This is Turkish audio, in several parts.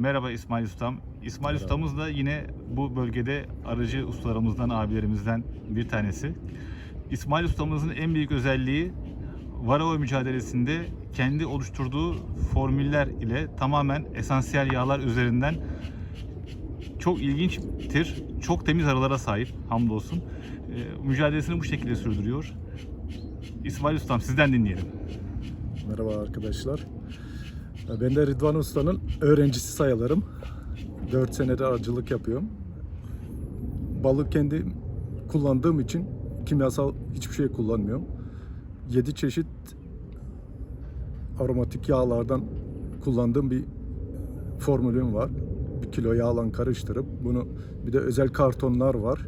Merhaba İsmail Ustam. İsmail Ustamız da yine bu bölgede arıcı ustalarımızdan, abilerimizden bir tanesi. İsmail Ustamızın en büyük özelliği Varroa mücadelesinde kendi oluşturduğu formüller ile tamamen esansiyel yağlar üzerinden çok ilginçtir. Çok temiz arılara sahip hamdolsun. Ee, mücadelesini bu şekilde sürdürüyor. İsmail Ustam sizden dinleyelim. Merhaba arkadaşlar. Ben de Rıdvan Usta'nın öğrencisi sayılırım. 4 senedir arıcılık yapıyorum. Balık kendi kullandığım için kimyasal hiçbir şey kullanmıyorum. 7 çeşit aromatik yağlardan kullandığım bir formülüm var. Bir kilo yağla karıştırıp bunu bir de özel kartonlar var.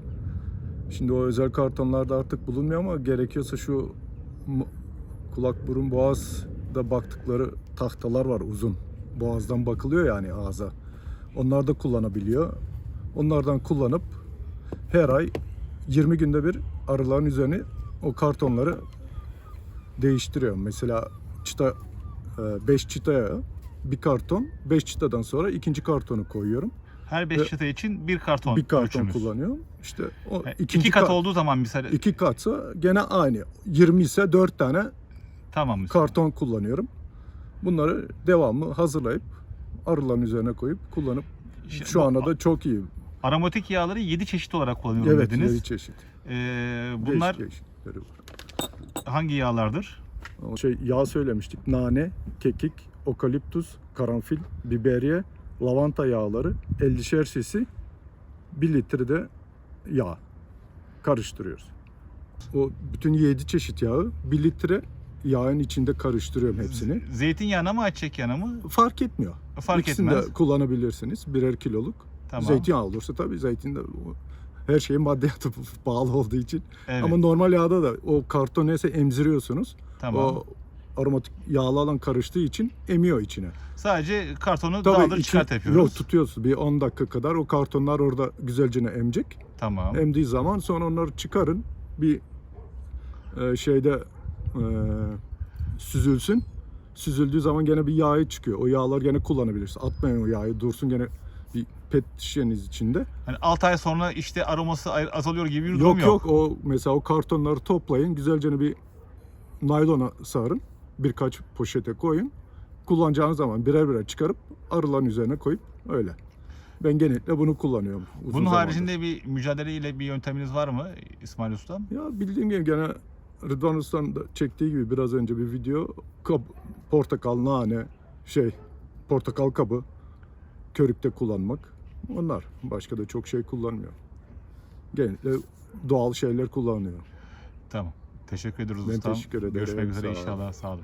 Şimdi o özel kartonlarda artık bulunmuyor ama gerekiyorsa şu kulak burun boğazda baktıkları tahtalar var uzun. Boğazdan bakılıyor yani ağza. Onlar da kullanabiliyor. Onlardan kullanıp her ay 20 günde bir arıların üzerine o kartonları değiştiriyorum. Mesela çıta 5 çıtaya bir karton, 5 çıtadan sonra ikinci kartonu koyuyorum. Her 5 Ve- çıta için bir karton bir karton ölçümüz. kullanıyorum. İşte o Yani ikinci iki kat ka- olduğu zaman misal iki katsa gene aynı. 20 ise 4 tane tamam misal. karton kullanıyorum. Bunları devamlı hazırlayıp arıların üzerine koyup kullanıp İşte şu bu anda da çok iyi. aromatik yağları 7 çeşit olarak kullanıyorum Evet, dediniz. yedi çeşit. Ee, bunlar Değişik değişikleri var. hangi yağlardır? O Şey yağ söylemiştik. Nane, kekik, okaliptus, karanfil, biberiye, lavanta yağları, 50'şer cc 1 litre de yağ karıştırıyoruz. O bütün 7 çeşit yağı 1 litre yağın içinde karıştırıyorum hepsini. Zeytinyağına mı ayçiçek yağına mı? Fark etmiyor. Fark İkisini etmez. de kullanabilirsiniz. Birer kiloluk. Tamam. Zeytinyağı olursa tabii zeytin de her şeyin maddiyatı pahalı olduğu için. Evet. Ama normal yağda da o karton neyse emziriyorsunuz. tamam. O aromatik yağlı alan karıştığı için emiyor içine. Sadece kartonu Tabii daldır içi- çıkart yapıyoruz. Yok tutuyorsun bir 10 dakika kadar o kartonlar orada güzelce emecek. Tamam. Emdiği zaman sonra onları çıkarın bir e, şeyde süzülsün. Süzüldüğü zaman gene bir yağı çıkıyor. O yağlar gene kullanabilirsin. Atmayın o yağı dursun gene bir pet şişeniz içinde. Hani 6 ay sonra işte aroması azalıyor gibi bir durum Yok yok o mesela o kartonları toplayın güzelce bir naylona sarın. Birkaç poşete koyun. Kullanacağınız zaman birer birer çıkarıp arıların üzerine koyup öyle. Ben genellikle bunu kullanıyorum. Bunun zamandır. haricinde bir mücadeleyle bir yönteminiz var mı İsmail Ustam? Ya bildiğim gibi gene Rıdvan Usta'nın da çektiği gibi biraz önce bir video kab, portakal, nane, şey portakal kabı körükte kullanmak. Onlar. Başka da çok şey kullanmıyor. Genellikle doğal şeyler kullanıyor. Tamam. Teşekkür ediyoruz Ben ustam. teşekkür ederim. Görüşmek üzere inşallah. Sağ olun.